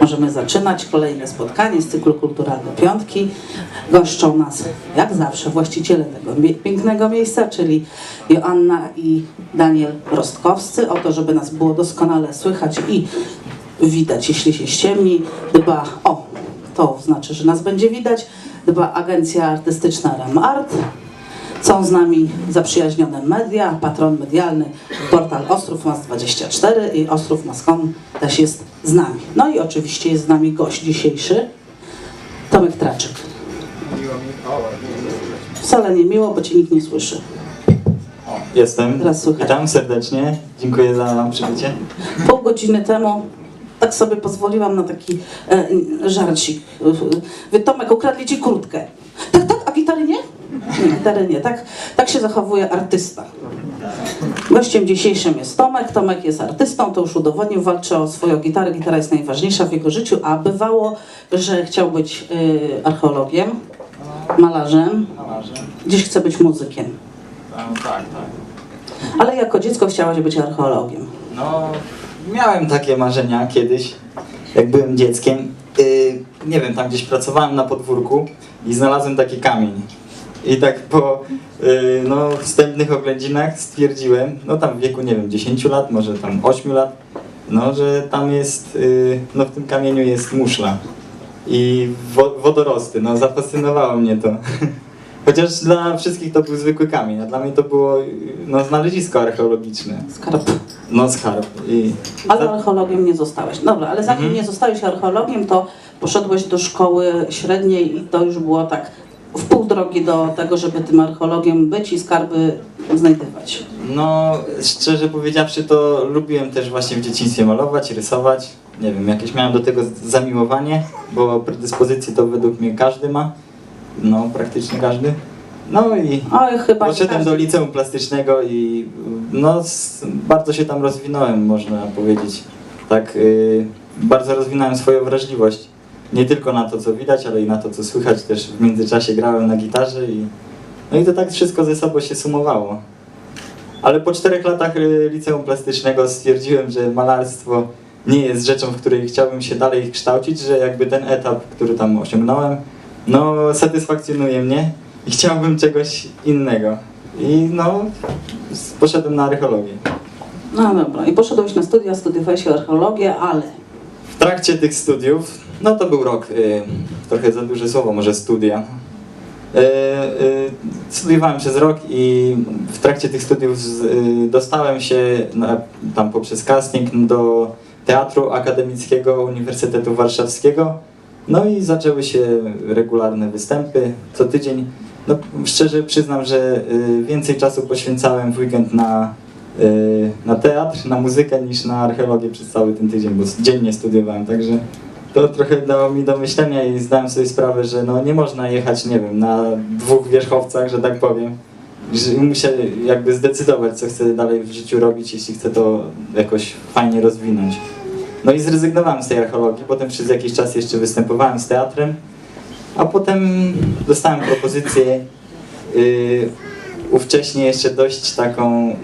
możemy zaczynać kolejne spotkanie z cyklu Kulturalne Piątki. Goszczą nas, jak zawsze, właściciele tego pięknego miejsca, czyli Joanna i Daniel Rostkowscy. O to, żeby nas było doskonale słychać i widać, jeśli się ściemni, dba o, to znaczy, że nas będzie widać, dba agencja artystyczna Ram Art. Są z nami zaprzyjaźnione media, patron medialny, portal Ostrów Mas 24 i Ostrów Mas.com też jest z nami. No i oczywiście jest z nami gość dzisiejszy, Tomek Traczyk. Wcale nie miło, bo cię nikt nie słyszy. Jestem. Teraz słychać. Witam serdecznie. Dziękuję za przybycie. Pół godziny temu tak sobie pozwoliłam na taki e, żarcik. Wy, Tomek, ukradli ci kurtkę. Tak, tak, a gitary nie? Nie, gitary nie. Tak, tak się zachowuje artysta. Gościem dzisiejszym jest Tomek. Tomek jest artystą, to już udowodnił, walczy o swoją gitarę. Gitara jest najważniejsza w jego życiu, a bywało, że chciał być y, archeologiem, malarzem, dziś chce być muzykiem. tak, tak. Ale jako dziecko chciałaś być archeologiem. No, miałem takie marzenia kiedyś, jak byłem dzieckiem. Yy, nie wiem, tam gdzieś pracowałem na podwórku i znalazłem taki kamień. I tak po yy, no, wstępnych oględzinach stwierdziłem, no tam w wieku, nie wiem, 10 lat, może tam 8 lat, no, że tam jest, yy, no w tym kamieniu jest muszla i wo wodorosty. No, zafascynowało mnie to. Chociaż dla wszystkich to był zwykły kamień, a dla mnie to było no, znalezisko archeologiczne. Skarb. No skarb. I Ale archeologiem nie zostałeś. Dobra, ale zanim Mhm. nie zostałeś archeologiem, to poszedłeś do szkoły średniej i to już było tak w pół drogi do tego, żeby tym archeologiem być i skarby znajdywać. no szczerze powiedziawszy to lubiłem też właśnie w dzieciństwie malować, rysować. Nie wiem, jakieś miałem do tego zamiłowanie, bo predyspozycje to według mnie każdy ma. No, praktycznie każdy. No i Oj, chyba poszedłem do liceum plastycznego i no bardzo się tam rozwinąłem, można powiedzieć. Tak, y, bardzo rozwinąłem swoją wrażliwość. Nie tylko na to, co widać, ale i na to, co słychać. Też w międzyczasie grałem na gitarze i no i to tak wszystko ze sobą się sumowało. Ale po czterech latach y, liceum plastycznego stwierdziłem, że malarstwo nie jest rzeczą, w której chciałbym się dalej kształcić, że jakby ten etap, który tam osiągnąłem, no satysfakcjonuje mnie i chciałbym czegoś innego. I no, poszedłem na archeologię. No dobra, i poszedłeś na studia, studiowałeś archeologię, ale W trakcie tych studiów, no to był rok, y, trochę za duże słowo, może studia. Y, y, studiowałem przez rok i w trakcie tych studiów z, y, dostałem się na, tam poprzez casting do Teatru Akademickiego Uniwersytetu Warszawskiego. No i zaczęły się regularne występy co tydzień. No, szczerze przyznam, że y, więcej czasu poświęcałem w weekend na, y, na teatr, na muzykę niż na archeologię przez cały ten tydzień, bo dziennie studiowałem, także to trochę dało mi do myślenia i zdałem sobie sprawę, że no nie można jechać, nie wiem, na dwóch wierzchowcach, że tak powiem. Że muszę jakby zdecydować, co chcę dalej w życiu robić, jeśli chcę to jakoś fajnie rozwinąć. No i zrezygnowałem z tej archeologii, potem przez jakiś czas jeszcze występowałem z teatrem, a potem dostałem propozycję yy, ówcześnie jeszcze dość taką yy,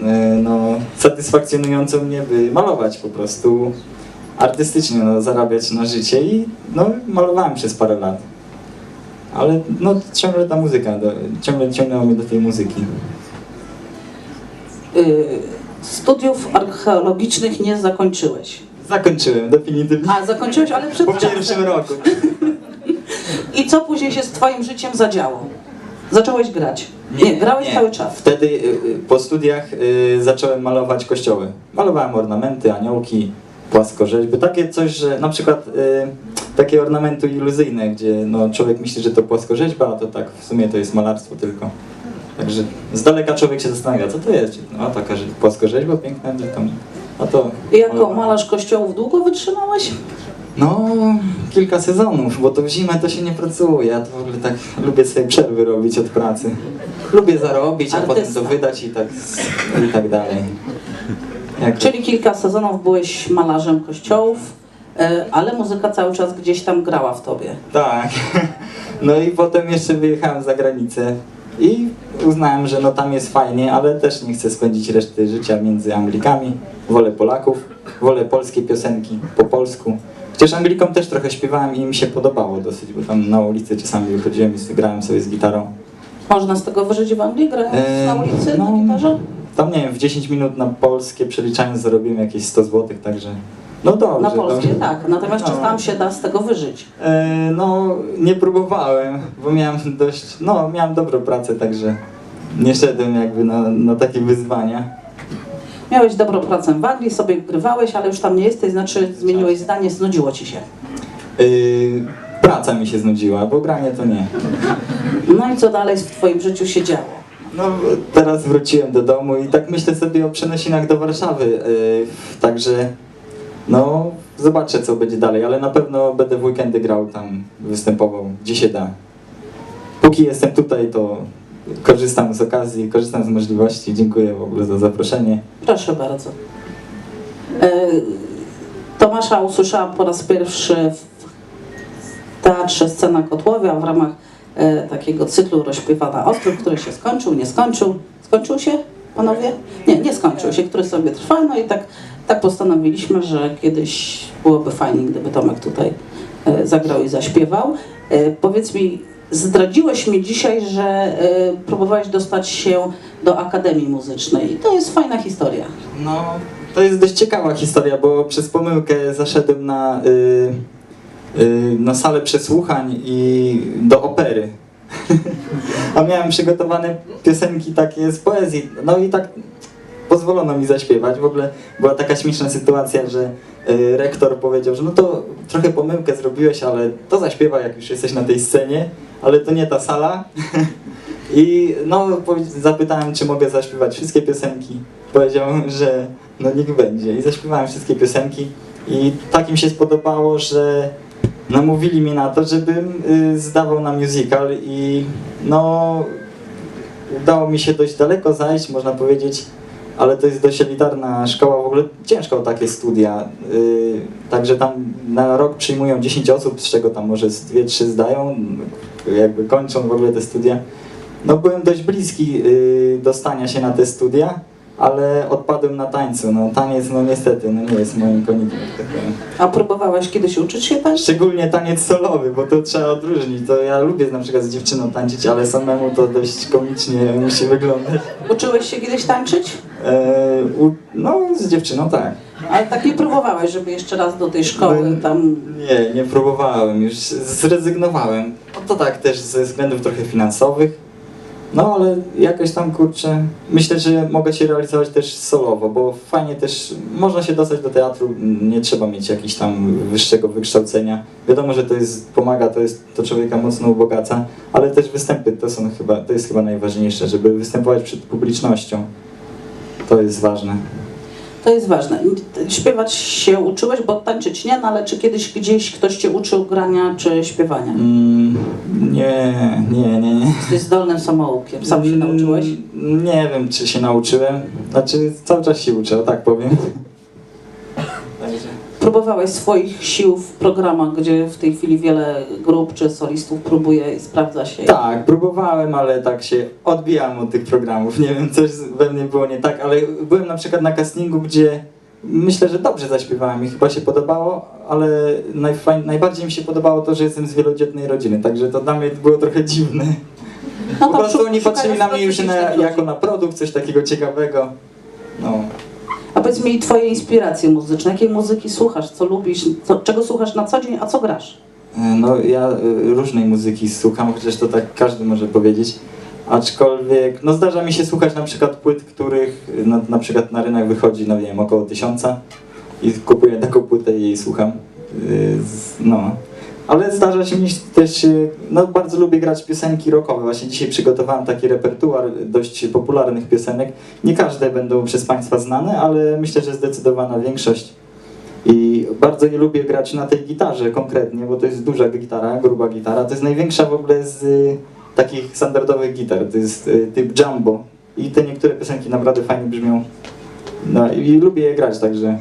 no, satysfakcjonującą mnie, by malować po prostu artystycznie, no, zarabiać na życie i no, malowałem przez parę lat. Ale no, ciągle ta muzyka, do, ciągle ciągnęło mnie do tej muzyki. y, studiów archeologicznych nie zakończyłeś. Zakończyłem definitywnie A, zakończyłeś, ale przed po pierwszym roku. I co później się z twoim życiem zadziało? Zacząłeś grać. Nie, grałeś nie. cały czas. Wtedy y, y, po studiach y, zacząłem malować kościoły. Malowałem ornamenty, aniołki, płaskorzeźby, takie coś, że na przykład y, takie ornamenty iluzyjne, gdzie no, człowiek myśli, że to płaskorzeźba, a to tak w sumie to jest malarstwo tylko. Także z daleka człowiek się zastanawia, co to jest? No taka że płaskorzeźba piękna, gdzie tam, a to... Jako malarz kościołów długo wytrzymałeś? No, kilka sezonów, bo to w zimę to się nie pracuje. Ja to w ogóle tak lubię sobie przerwy robić od pracy. Lubię zarobić, a potem to wydać i tak, i tak dalej. Jak Czyli kilka sezonów byłeś malarzem kościołów, e, ale muzyka cały czas gdzieś tam grała w tobie. Tak. No i potem jeszcze wyjechałem za granicę i uznałem, że no tam jest fajnie, ale też nie chcę spędzić reszty życia między Anglikami. Wolę Polaków, wolę polskie piosenki po polsku. Chociaż Anglikom też trochę śpiewałem i mi się podobało dosyć, bo tam na ulicy czasami wychodziłem i grałem sobie z gitarą. Można z tego wyżyć w Anglii, grając na Eee, ulicy, no. na gitarze? Tam nie wiem, w 10 minut na polskie przeliczając zarobiłem jakieś 100 zł, także no dobrze. Na polskie dobrze. tak, natomiast czy No. tam się da z tego wyżyć? E, no, nie próbowałem, bo miałem dość, no, miałem dobrą pracę, także nie szedłem jakby na, na takie wyzwania. Miałeś dobrą pracę w Anglii, sobie grywałeś, ale już tam nie jesteś, znaczy zmieniłeś zdanie, znudziło ci się. E, praca mi się znudziła, bo granie to nie. No i co dalej w twoim życiu się działo? No, teraz wróciłem do domu i tak myślę sobie o przenosinach do Warszawy, e, także no, zobaczę co będzie dalej, ale na pewno będę w weekendy grał tam, występował, gdzie się da. Póki jestem tutaj, to korzystam z okazji, korzystam z możliwości. Dziękuję w ogóle za zaproszenie. Proszę bardzo. E, Tomasza usłyszałam po raz pierwszy w teatrze Scena Kotłowia w ramach takiego cyklu Rozśpiewana Ostrów, który się skończył, nie skończył. Skończył się, panowie? Nie, nie skończył się, który sobie trwa. No i tak, tak postanowiliśmy, że kiedyś byłoby fajnie, gdyby Tomek tutaj e, zagrał i zaśpiewał. E, Powiedz mi, zdradziłeś mi dzisiaj, że e, próbowałeś dostać się do Akademii Muzycznej. I to jest fajna historia. No, to jest dość ciekawa historia, bo przez pomyłkę zaszedłem na, y, na salę przesłuchań i do opery. A miałem przygotowane piosenki takie z poezji. No i tak pozwolono mi zaśpiewać. W ogóle była taka śmieszna sytuacja, że y, rektor powiedział, że no to trochę pomyłkę zrobiłeś, ale to zaśpiewaj, jak już jesteś na tej scenie, ale to nie ta sala. I no, zapytałem, czy mogę zaśpiewać wszystkie piosenki. Powiedział, że no niech będzie. I zaśpiewałem wszystkie piosenki. I tak im się spodobało, że namówili mnie na to, żebym y, zdawał na musical i no udało mi się dość daleko zajść, można powiedzieć, ale to jest dość elitarna szkoła, w ogóle ciężko takie studia. Y, także tam na rok przyjmują 10 osób, z czego tam może z 2-3 zdają, jakby kończą w ogóle te studia. No byłem dość bliski y, dostania się na te studia, ale odpadłem na tańcu. No taniec no niestety no, nie jest moim konikiem. A próbowałeś kiedyś uczyć się tańczyć? Szczególnie taniec solowy, bo to trzeba odróżnić. To ja lubię na przykład z dziewczyną tańczyć, ale samemu to dość komicznie musi wyglądać. Uczyłeś się kiedyś tańczyć? E, u, no z dziewczyną tak. Ale tak nie próbowałeś, żeby jeszcze raz do tej szkoły No, tam... Nie, nie próbowałem, już zrezygnowałem. No to tak też ze względów trochę finansowych. No ale jakoś tam kurczę, myślę, że mogę się realizować też solowo, bo fajnie też można się dostać do teatru, nie trzeba mieć jakiś tam wyższego wykształcenia. Wiadomo, że to jest, pomaga, to jest, to człowieka mocno ubogaca, ale też występy to są chyba, to jest chyba najważniejsze, żeby występować przed publicznością. To jest ważne. To jest ważne. Śpiewać się uczyłeś, bo tańczyć nie, no ale czy kiedyś gdzieś ktoś cię uczył grania czy śpiewania? Mm, nie, nie, nie, nie. Jesteś zdolnym samoukiem. Sam się nauczyłeś? Mm, Nie wiem, czy się nauczyłem. Znaczy, cały czas się uczę, tak powiem. Próbowałeś swoich sił w programach, gdzie w tej chwili wiele grup czy solistów próbuje i sprawdza się. Tak, próbowałem, ale tak się odbijałem od tych programów. Nie wiem, coś we mnie było nie tak, ale byłem na przykład na castingu, gdzie myślę, że dobrze zaśpiewałem i chyba się podobało, ale najbardziej mi się podobało to, że jestem z wielodzietnej rodziny, także to dla mnie było trochę dziwne. No po prostu oni patrzyli na mnie już na, jako na produkt, coś takiego ciekawego. No. Powiedz mi twoje inspiracje muzyczne. Jakiej muzyki słuchasz? Co lubisz? Co, czego słuchasz na co dzień, a co grasz? No ja y, różnej muzyki słucham, chociaż to tak każdy może powiedzieć. Aczkolwiek, no zdarza mi się słuchać na przykład płyt, których na, na przykład na rynek wychodzi, no nie wiem, około tysiąca i kupuję taką płytę i jej słucham. Z- No. Ale zdarza się mi też, y, no bardzo lubię grać piosenki rockowe. Właśnie dzisiaj przygotowałem taki repertuar dość popularnych piosenek. Nie każde będą przez Państwa znane, ale myślę, że zdecydowana większość. I bardzo nie lubię grać na tej gitarze konkretnie, bo to jest duża gitara, gruba gitara. To jest największa w ogóle z y, takich standardowych gitar. To jest y, typ jumbo. I te niektóre piosenki naprawdę fajnie brzmią. No i lubię je grać, także.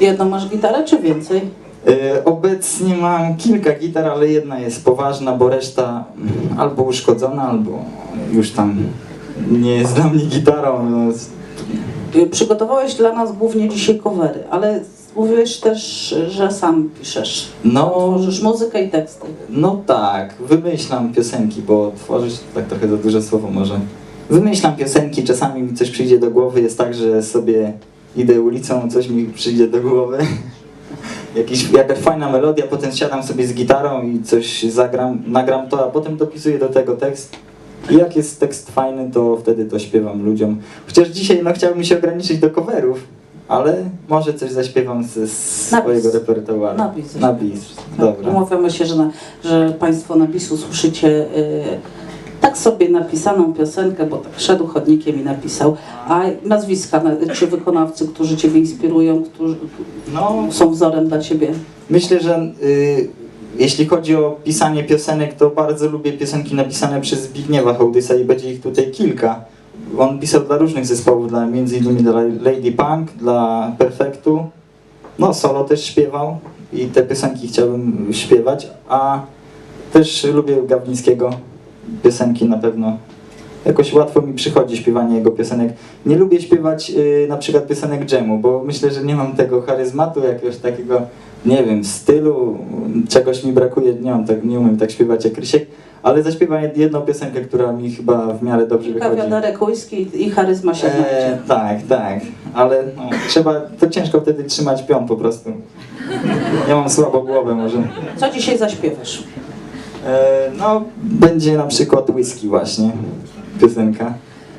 Jedną masz gitarę czy więcej? Y, obecnie mam kilka gitar, ale jedna jest poważna, bo reszta mm, albo uszkodzona, albo już tam nie jest dla mnie gitarą. No, Y, Przygotowałeś dla nas głównie dzisiaj covery, ale mówiłeś też, że sam piszesz. No, Tworzysz muzykę i teksty. no tak, wymyślam piosenki, bo tworzyć tak trochę za duże słowo może. Wymyślam piosenki, czasami mi coś przyjdzie do głowy, jest tak, że sobie idę ulicą, coś mi przyjdzie do głowy. Jakiś, jakaś fajna melodia, potem siadam sobie z gitarą i coś zagram, nagram to, a potem dopisuję do tego tekst. I jak jest tekst fajny, to wtedy to śpiewam ludziom. Chociaż dzisiaj no, chciałbym się ograniczyć do coverów, ale może coś zaśpiewam ze swojego bis. repertuaru. Na bis. Na bis. Tak, Dobra. Umawiamy się, że, na, że Państwo na bisu słyszycie y, tak sobie napisaną piosenkę, bo tak szedł chodnikiem i napisał, a nazwiska na- czy wykonawcy, którzy Ciebie inspirują, którzy No, są wzorem dla Ciebie. Myślę, że y, jeśli chodzi o pisanie piosenek, to bardzo lubię piosenki napisane przez Zbigniewa Hołdysa i będzie ich tutaj kilka. On pisał dla różnych zespołów, dla, między innymi dla Lady Punk, dla Perfektu. No, solo też śpiewał i te piosenki chciałbym śpiewać, a też lubię Gawlińskiego piosenki na pewno. Jakoś łatwo mi przychodzi śpiewanie jego piosenek. Nie lubię śpiewać y, na przykład piosenek dżemu, bo myślę, że nie mam tego charyzmatu, jakiegoś takiego, nie wiem, stylu, czegoś mi brakuje, nie mam tak, nie umiem tak śpiewać jak Rysiek, ale zaśpiewam jed- jedną piosenkę, która mi chyba w miarę dobrze Kilka wychodzi. wiaderek whisky i charyzma się E, znajdzie. tak, tak, ale no, trzeba, to ciężko wtedy trzymać pion po prostu. Ja mam słabą głowę może. Co dzisiaj zaśpiewasz? E, no, będzie na przykład whisky właśnie, piosenka.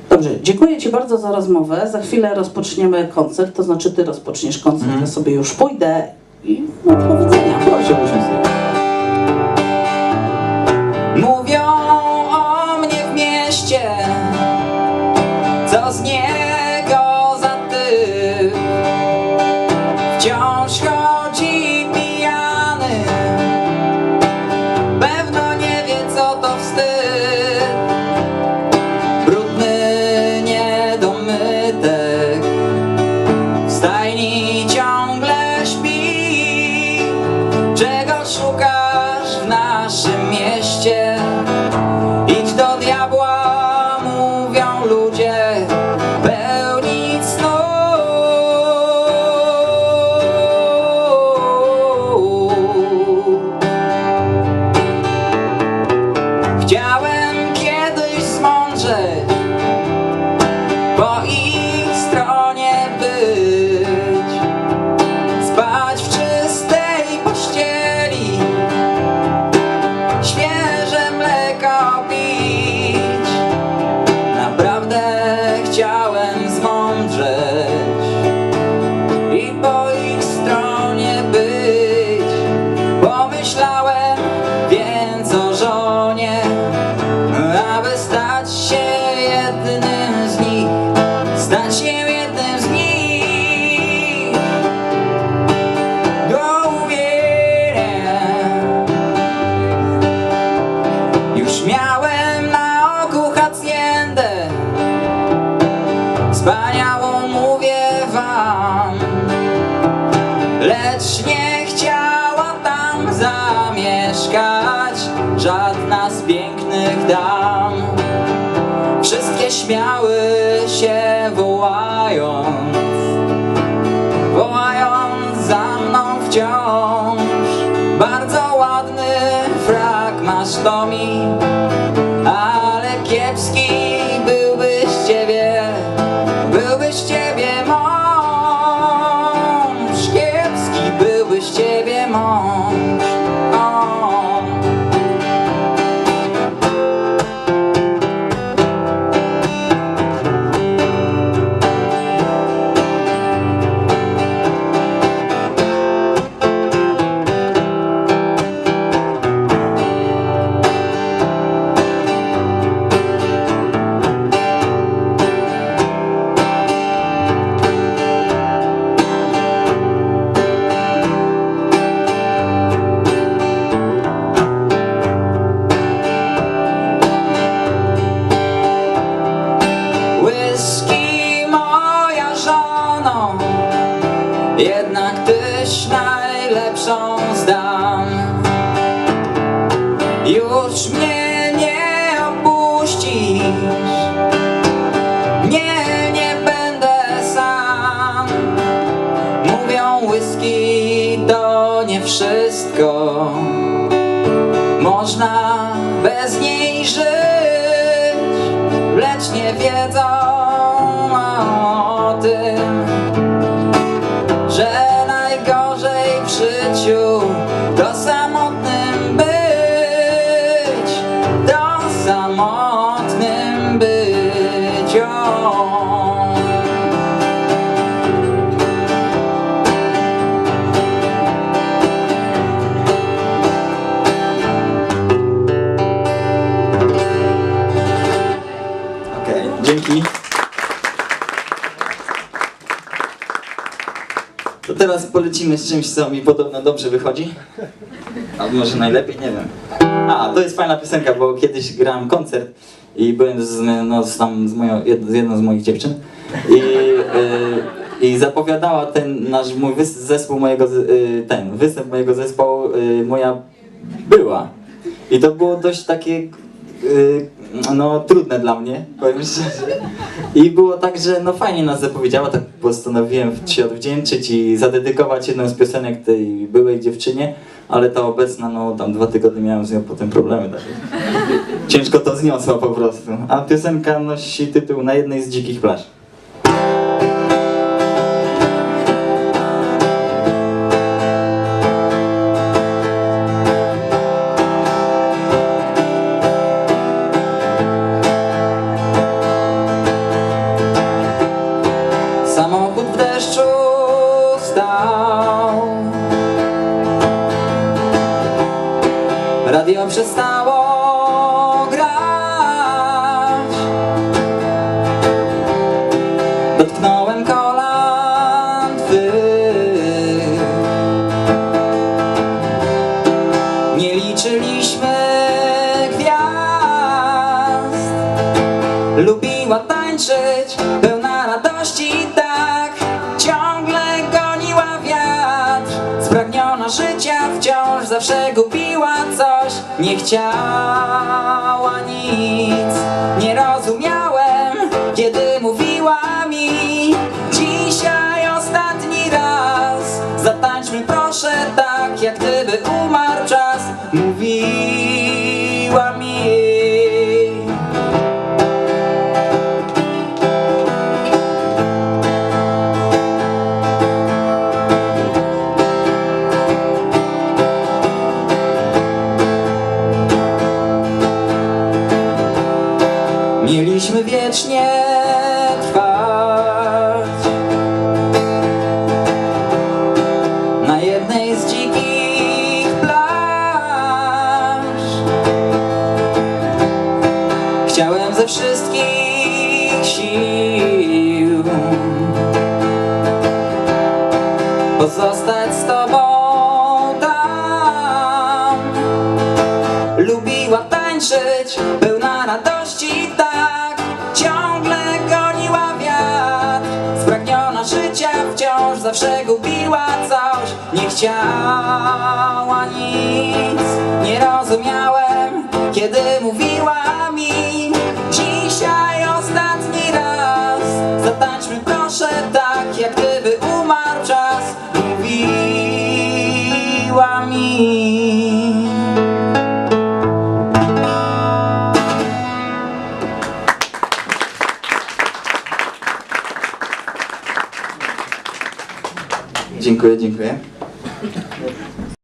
Dobrze, dziękuję Ci bardzo za rozmowę. Za chwilę rozpoczniemy koncert, to znaczy Ty rozpoczniesz koncert, Mhm. ja sobie już pójdę i no, powodzenia. Proszę usiąść. Mówią o mnie w mieście, co z niego wołając Wołając za mną wciąż. Bardzo ładny frak masz Tomi Ale Można bez niej żyć Lecz nie wiedzą polecimy z czymś, co mi podobno dobrze wychodzi. Albo może najlepiej, nie wiem. A, to jest fajna piosenka, bo kiedyś grałem koncert i byłem z, no, tam z, moją, jedną z moich dziewczyn i, y, i zapowiadała ten nasz mój zespół mojego, y, ten występ mojego zespołu y, moja była. I to było dość takie y, no trudne dla mnie, powiem szczerze. I było tak, że no fajnie nas zapowiedziała, tak postanowiłem się odwdzięczyć i zadedykować jedną z piosenek tej byłej dziewczynie, ale ta obecna, no tam dwa tygodnie miałem z nią potem problemy. Tak. Ciężko to zniosła po prostu. A piosenka nosi tytuł Na jednej z dzikich plaż. Przestało Spragniona życia wciąż zawsze gubiła coś. Nie chciała nic. Nie rozumiałem, kiedy mówiła mi. Dzisiaj ostatni raz. Zatańczmy proszę tak, jak gdyby umarł Mieliśmy wiecznie Spragniona życia wciąż zawsze gubiła coś. Nie chciała nic. Nie rozumiałem, kiedy mówiła mi. Dzisiaj ostatni raz. Zatańczmy proszę tak, jak gdyby Dziękuję, dziękuję.